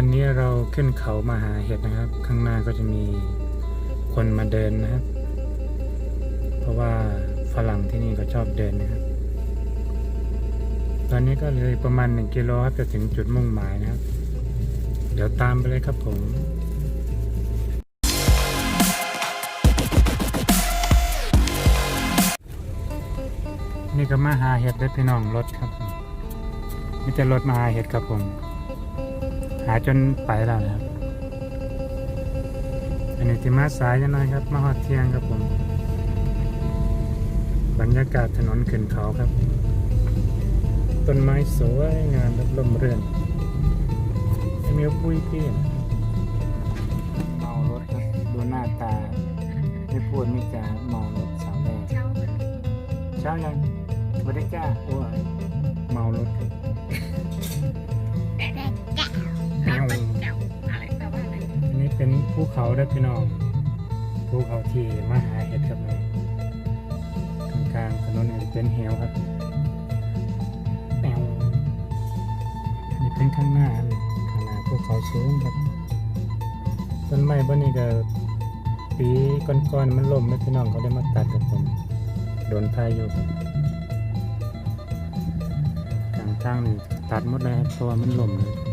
วันนี้เราขึ้นเขามาหาเห็ดนะครับ ข้างหน้าก็จะมีคนมาเดินนะครับ เพราะว่าฝรั่งที่นี่ก็ชอบเดินนะครับ ตอนนี้ก็เลยประมาณ1กิโลครับจะถึงจุดมุ่งหมายนะครับ เดี๋ยวตามไปเลยครับผมนี่ก็มาหาเห็ดได้พี่น้องรถครับ ไม่จะรถมาหาเห็ดครับผม หาจนไปแล้วนะครับ อันนี้จิมาสายยังน้อยครับ มาหอดเที่ยงครับผม บรรยากาศถนนขึ้นเขาครับ ต้นไม้สวยงามแบบลมเรือนจะมีปุ้ยเปี้ยนเมารถครับ ดูหน้าตา ไม่พูดไม่จาเมารถสาวแรกเช้าเหมือนเช้ายังบริจ้าโอ้ยเมารถครับ เป็นภูเขาเด้อพี่น้องภูเขาที่มาหาเห็ดครับเนี่ยกลางๆถนนนี่เป็นเหวครับแมวอันนี้เป็นข้างหน้าครับข้างหน้าภูเขาสูงครับต้นไม้บนนี้ก็ปีก่อนๆมันล่มแล้วพี่น้องเขาได้มาตัดกับผมโดนพายุครับกลางทางนี่ตัดหมดเลยครับเพราะว่ามันล่มเลยเ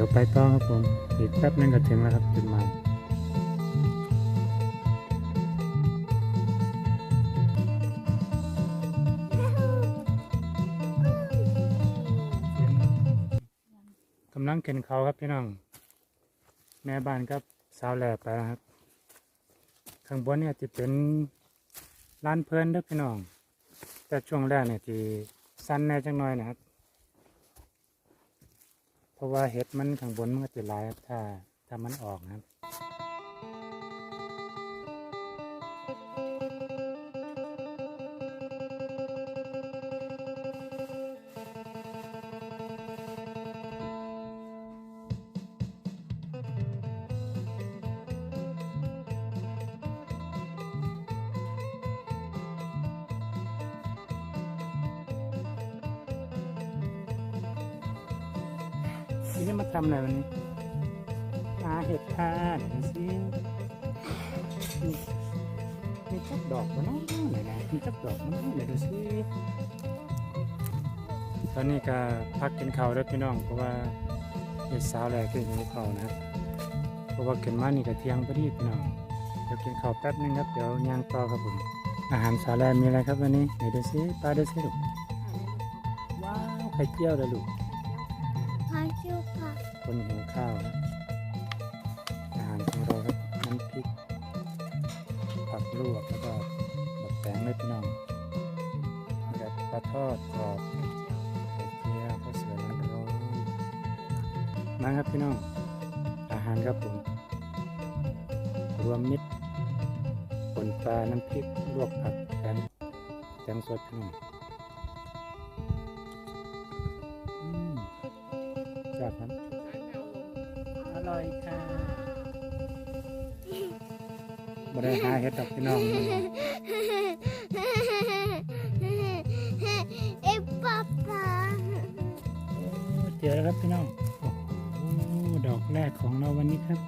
ดี๋ยวไปต่อครับผม อีกแป๊บนึงก็ถึงแล้วครับจุดหมายกำลังเกินเขาครับพี่น้อง แม่บ้านกับสาวแหล่ไปแล้วครับ ข้างบนเนี่ยจะเป็นร้านเพลินด้อพี่น้อง แต่ช่วงแรกเนี่ยที่สั้นแน่จังหน่อยนะครับ เพราะว่าเห็ดมันข้างบนมันก็จะลายครับถ้าถ้ามันออกนะครับ นี่จะมาทำอะไรวันนี้หาเห็ดค่ะเดี๋ยวดูสิมีมีจักดอกวะเนาะไหนไหนมีจักดอกวะเนาะเดี๋ยวดูสิตอนนี้ก็พักกินข้าวแล้วพี่น้องเพราะว่าเด็กสาวแรกกินหิวข้าวนะครับเพราะว่ากินมานี่ก็เที่ยงพอดีพี่น้องเดี๋ยวกินข้าวแป๊บนึงครับเดี๋ยวย่างต่อครับผมอาหารสาวแรกมีอะไรครับวันนี้ไหนดูสิปลาดูสิลูกว้าวไข่เจียวเลยลูกพาชิวค่ะ คนหิวข้าว อาหารของเราครับน้ำพริกผักลวกแล้วก็บักแตงเลยพี่น้องแบบปลาทอดกรอบไข่เจียวข้าวสวยร้อนๆมาครับพี่น้อง อาหารครับผมรวมมิตรผลปลาน้ำพริกลวกผักแตงแตงสดพี่น้อง อร่อยค่ะบ่ได้หาเห็ดดอกพี่น้องมื้อนี้เอ้ป๊าป๊าโอ้เจอแล้วครับพี่น้องโอ้โหดอกแรกของเราวันนี้ครับ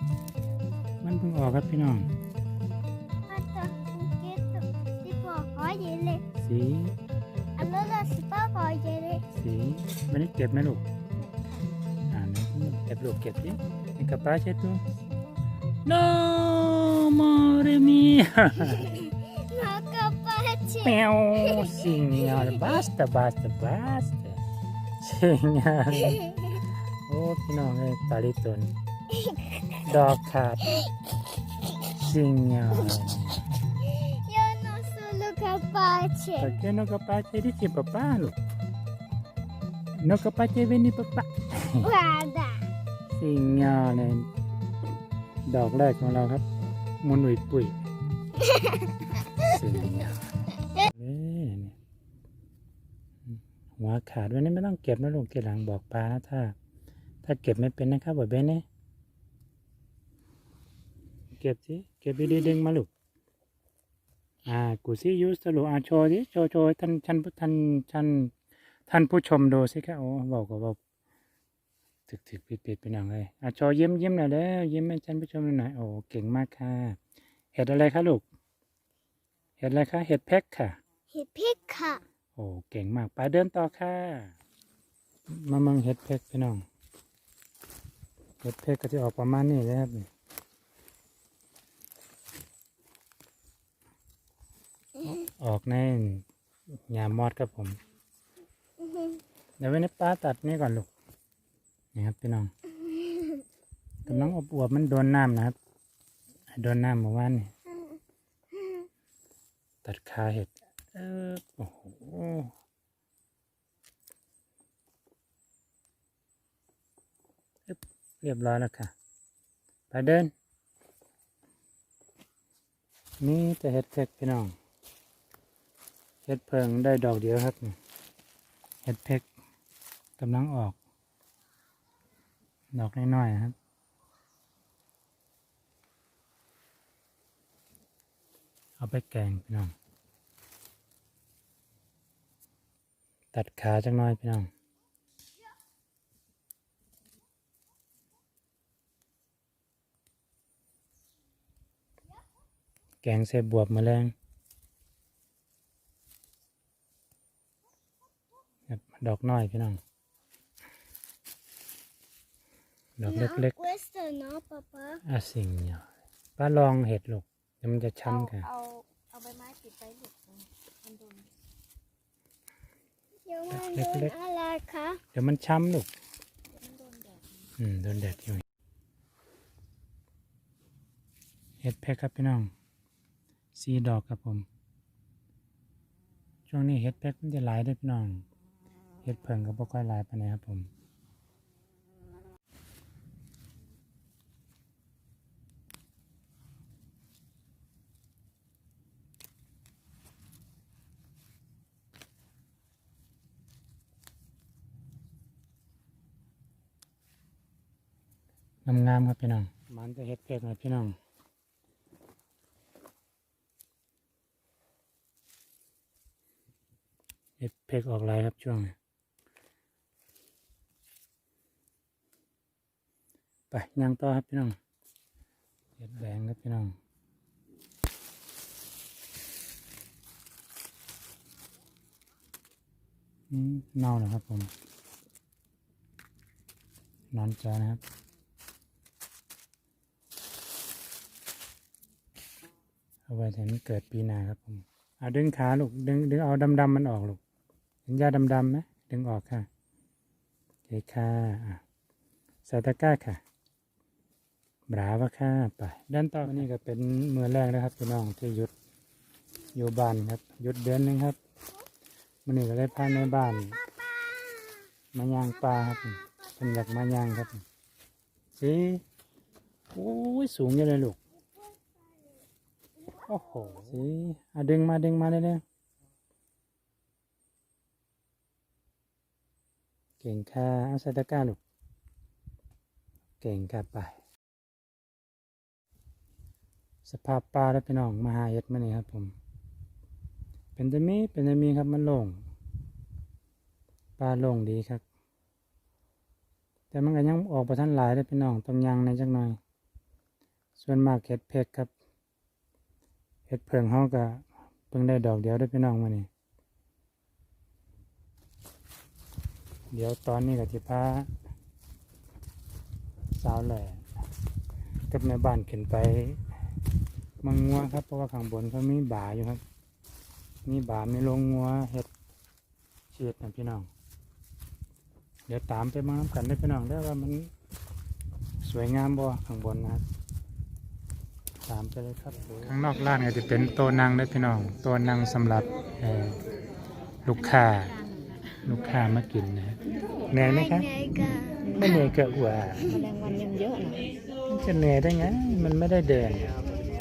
มันเพิ่งออกครับพี่น้องมาตัวเก็ตตัวสิพ่อขอเยเลยสีอันนั้นน่ะสิพ่อขอเยเลยสีวันนี้เก็บไหมลูกอ่านะเก็บลูกเก็บดิ ในกระเป๋าเช็ดดู No more mia มากระป๋าเช็ด Meow signore basta basta basta signore โอ้พี่น้องเอ้ยตาลิตนดอกขาด signore Io non sono capace perché non capace dici papà look non capace venire papà guarda สิงยาเลยดอกแรกของเราครับ มุนอุยปุ๋ยสิงยานี่หัวขาดวันนี้ไม่ต้องเก็บนะลูกเกหลังบอกปลานะถ้า ถ้าเก็บไม่เป็นนะครับบอกเบนเนี่ยเก็บสิเก็บดีๆดึงมาลูกอ่ากูซี่ยูสลูกอ่าโชว์สิโชว์โชว์ท่านท่านท่านท่านท่านผู้ชมดูสิครับโอ้บอกก็บอก ถึกถึกปิดปิดไปหน่อยเลยอะโชว์ยิ้มยิ้มหน่อยแล้วยิ้มให้ท่านผู้ชมหน่อยโอ้เก่งมากค่ะ เห็ดอะไรคะลูก เห็ดอะไรคะ เห็ดแพ็กค่ะ เห็ดพริกค่ะ โอ้เก่งมากไปเดินต่อค่ะ มามังเห็ดแพ็กพี่น้อง เห็ดแพ็กก็จะออกประมาณนี้เลยครับนี่ออกในหญ้ามอดครับผม เดี๋ยวไว้ในป้าตัดนี่ก่อนลูก นี่ครับพี่น้องกำลังอบอวบมันโดนน้ำนะครับ โดนน้ำเมื่อวานนี่ตัดขาเห็ดเออโอ้โหเรียบร้อยแล้วค่ะไปเดิน นี่จะเห็ดเพกพี่น้อง เห็ดเพิงได้ดอกเดียวครับ เห็ดเพกกำลังออก ดอกน้อยๆนะครับ เอาไปแกงพี่น้อง ตัดขาจังน้อยพี่น้องแกงใส่บวบแมลงครับดอกน้อยพี่น้อง ดอกเล็กๆ questo no papà ๆอาสิงเนี่ยป้าลองเห็ดลูกเดี๋ยวมันจะช้ำค่ะเอาเอาใบไม้ปิดไว้ลูกมันโดนเดี๋ยวมันเล็โดนกอะไรคะเดี๋ยวมันช้ำลูกเดี๋ยวมันโดนแดดอืมโดนแดดอยู่เห็ดเพกครับพี่น้องสีดอกครับผม ช่วงนี้เห็ดเพกมันจะหลายเด้วยพี่น้องเห็ดเพิงก็บ่ค่อยหลายปานใดครับผม งามๆครับพี่น้องมันจะเห็ดเพกนะพี่น้องเห็ดเพกออกลายครับช่วงนี้ไปย่างต่อครับพี่น้องเห็ดแดงครับพี่น้องเน่าแล้วครับผมนอนจอนะครับ เอาไว้ถึงเกิดปีนาครับผมเอาดึงขาลูกดึงดึงเอาดำๆมันออกลูกเห็นหญ้าดำไหมดึงออกค่ะโอเคค่ะใส่ตะกร้าค่ะบราวะค่ะไปด้านต่อนนี้ก็เป็นมือแรกนะครับพี่น้องที่หยุดอยู่บ้านครับหยุดเดือนนึงครับมันนี้ก็เลยพาในบ้านมาย่างปลาครับผมเป็นอยากมาย่างครับสิโอ้ยสูงเยอะเลยลูก โอ้โหสิอะดึงมาดึงมาเลยเนี่ยเก่งค่ะเอาใส่ตะกร้าลูกเก่งค่ะไป สภาพปลาแล้วพี่น้องมาหาเห็ดมานี่ครับผม เป็นจะมีเป็นจะมีครับมันลงปลาลงดีครับ แต่มันก็ยังออกประทันหลายเลยพี่น้องต้องยังในจักหน่อย ส่วนมากเห็ดเพกครับ เห็ดเพิงเฮาก็เพิ่งได้ดอกเดียวได้พี่น้องมานี่เดี๋ยวตอนนี้ก็จะพาสาวแหล่กับแม่บ้านขึ้นไปมังงัวครับ เพราะว่าข้างบนเขามีบ่าอยู่ครับ มีบ่ามีโรงงัวเห็ดเฉียดนะพี่น้อง เดี๋ยวตามไปมาน้ำกันได้พี่น้องได้ว่ามันสวยงามบ่ข้างบนนะครับ ตามไปเลยครับข้างนอกร้านก็จะเป็นโต๊ะนั่งได้อพี่น้องโต๊ะนั่งสำหรับเอ่อลูกค้าลูกค้ามากินนะเหนื่อยไหมครับไงกันไม่เหนื่อยก็อว่าแมลงวันยังเยอะนะมันจะเหนื่อยได้ไงมันไม่ได้เดิน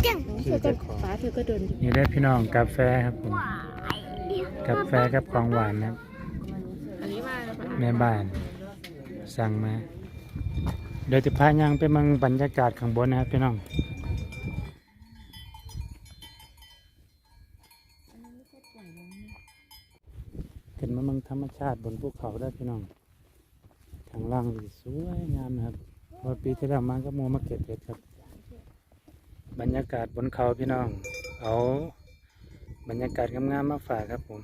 จังเธอก็ฟ้าเธอก็เดินนี่ได้อพี่น้องกาแฟครับผมกาแฟกับของหวานนะครับอันนี้มาแล้วปะแม่บ้าน สั่งมาเดี๋ยวจะพายังไปมังบรรยากาศข้างบนนะครับพี่น้อง ขึ้นมาเมืองธรรม ชาติบนภูเขาได้พี่น้องข้างล่างดีสวยงามนะครับเพอปีที่แล้วมาก็มัวมาเก็บเห็ดครับ บรรยากาศบนเขาพี่น้อง เอาบรรยากาศงามๆมาฝากครับผม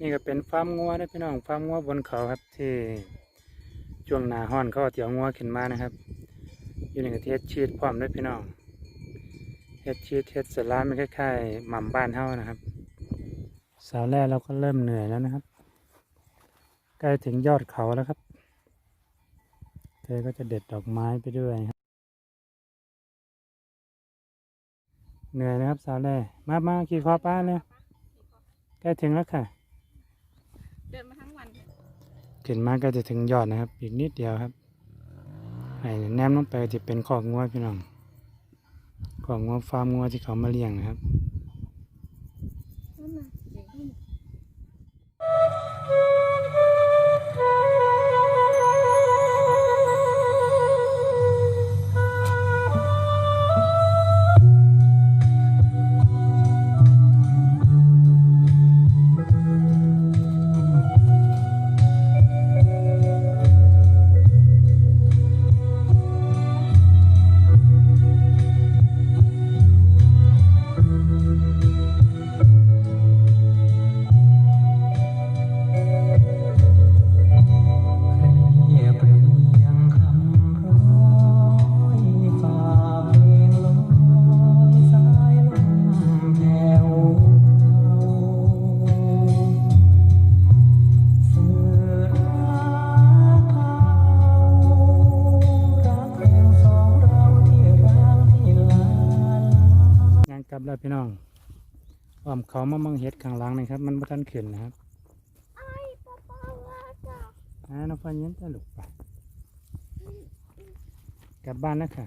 นี่ก็เป็นฟาร์มงัวนะพี่น้องฟาร์มงัวบนเขาครับที่ช่วงหนาห้อนเขาเตี๋ยวงัวขึ้นมานะครับ อยู่ในกระเทศชีดพร้อมด้วยพี่น้องเฮ็ดชีดเฮ็ดสลามันคล้ายๆหม่ำบ้านเฮานะครับ สาวแรกเราก็เริ่มเหนื่อยแล้วนะครับ ใกล้ถึงยอดเขาแล้วครับ เธอก็จะเด็ดดอกไม้ไปด้วยครับ เหนื่อยนะครับสาวแรกมามาขี่คอป้าเลยใกล้ถึงแล้วค่ะ เดินมาทั้งวันขึ้นมาก็จะถึงยอดนะครับ อีกนิดเดียวครับไอ้แนมลงไปจะเป็นขอกงัวพี่น้องขอกงัวฟาร์มงัวที่เขามาเลี้ยงนะครับ แล้พี่น้องอ้อมเขามะมังเห็ดข้างหลังนะครับ มันบ่ทันขึ้นนะครับอ่าน้องฟันยิ้มตลุกไปกลับบ้านนะค่ะ